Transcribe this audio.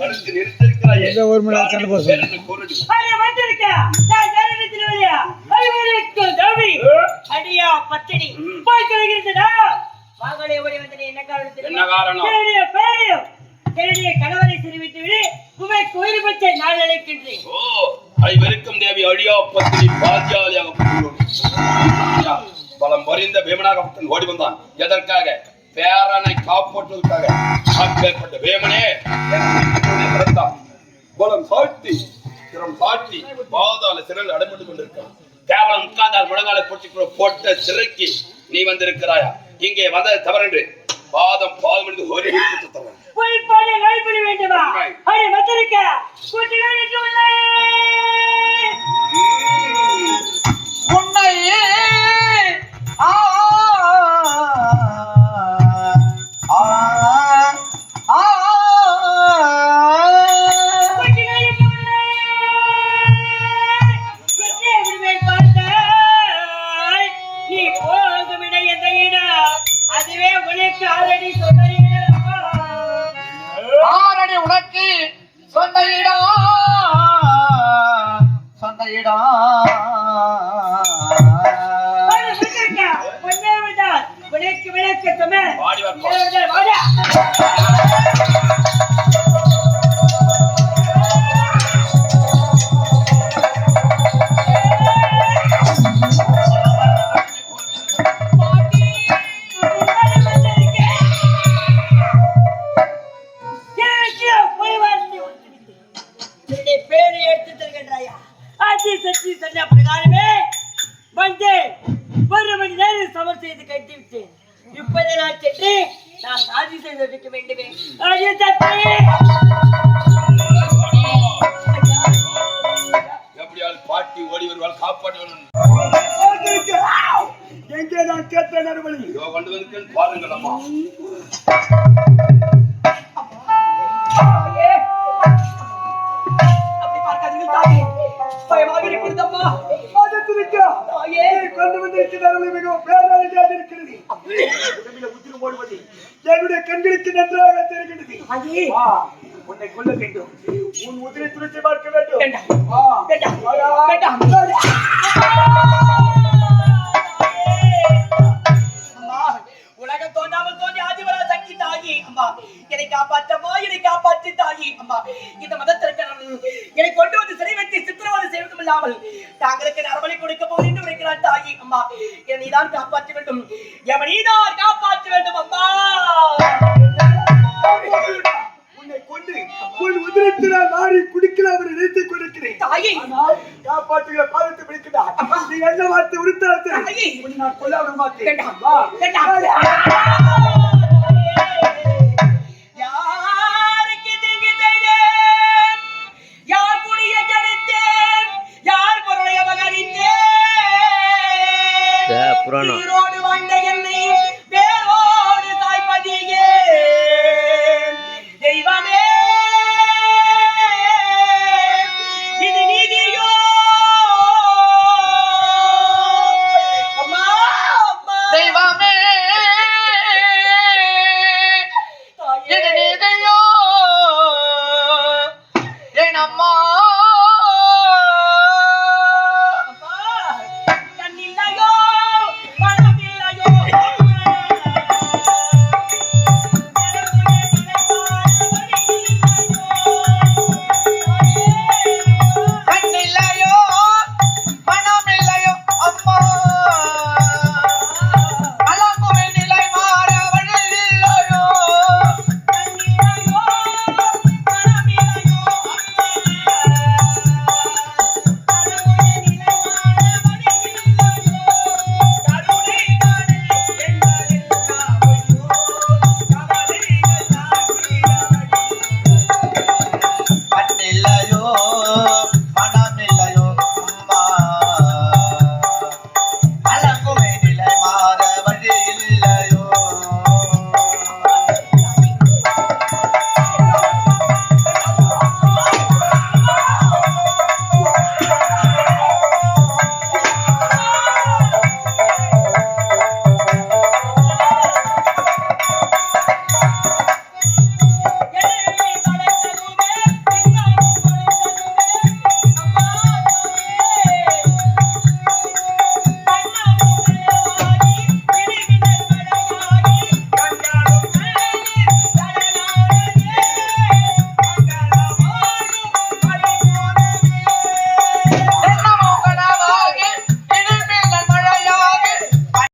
தடுத்து நிறுத்திருக்கிறாயே எங்க ஒரு மணி நேரம். பேரனை கூறுது. அடே வந்திருக்க நான் ஜனனி திருவள்ளியா ஐவருக்கு தவி அடியா பத்தினி. போய் கழுகிறதுடா மகளே ஓடி வந்து நீ என்ன காரணம் என்ன காரணம்? என்னுடைய பேரையும் என்னுடைய கணவரை சிறுவிட்டு விடு. உமை கோயில் பச்சை நான் நினைக்கின்றேன் ஓ ஐவருக்கும் தேவி அழியா பத்தினி பாத்தியாலியாக புரிந்தோம். பலம் பறிந்த வேமனாகப்பட்டன் ஓடி வந்தான். எதற்காக? பேரனை காப்பாற்றுவதற்காக அப்பேற்பட்ட வேமனே பிறந்தான் பலம் சாட்டி திறம் சாட்டி பாதாள சிறையில் அடைபட்டு கொண்டிருக்கான் கேவலம் உட்கார்ந்தால் முழங்காலை போட்டு போட்ட சிறைக்கு நீ வந்திருக்கிறாயா? இங்கே வந்தது தவறென்று. பாதம் பாதம் எடுத்து ஒரு தவறு ਰਾਮ இப்போதே நான் சென்று நான் ஆதி செய்து வைக்க வேண்டுமே. ஆதி தப்பே பாட்டி ஓடி வருவாள் காப்பாற்றுவாள் எங்கே நான் கேட்ட நடுவழி கொண்டு பாருங்கள் அம்மா. கொண்டு வந்திருக்கிறார்கள் மிகவும் பேரழியாக இருக்கிறது என்னுடைய கண்களுக்கு நன்றாக தெரிகிறது உன்னை கொல்ல வேண்டும் உன் உதிரை துடித்து பார்க்க வேண்டும் வேண்டாம். வா. வேண்டாம். வாடா. தாயி அம்மா. என்னை காப்பாற்றம்மா என்னை காப்பாற்றி தாயி அம்மா. இந்த மதத்திற்கு நான் என்னை கொண்டு வந்து சிறை வைத்து சித்திரவதை செய்வதும் இல்லாமல் தாங்களுக்கு நரபலி கொடுக்க போது என்று உரைக்கிறார் தாயி அம்மா. என்னை தான் காப்பாற்ற வேண்டும். எவனை தான் காப்பாற்ற வேண்டும் அம்மா. உன்னை கொண்டு உன் உதிரத்தினால் மாறி குடிக்கலாம் என்று நினைத்துக் கொண்டிருக்கிறேன். தாயி. காப்பாற்றுகிற பாதத்தை பிடிக்கிறார் நீ என்ன வார்த்தை உடுத்தாது உன்னை நான் கொல்ல விட மாட்டேன் புராணம்.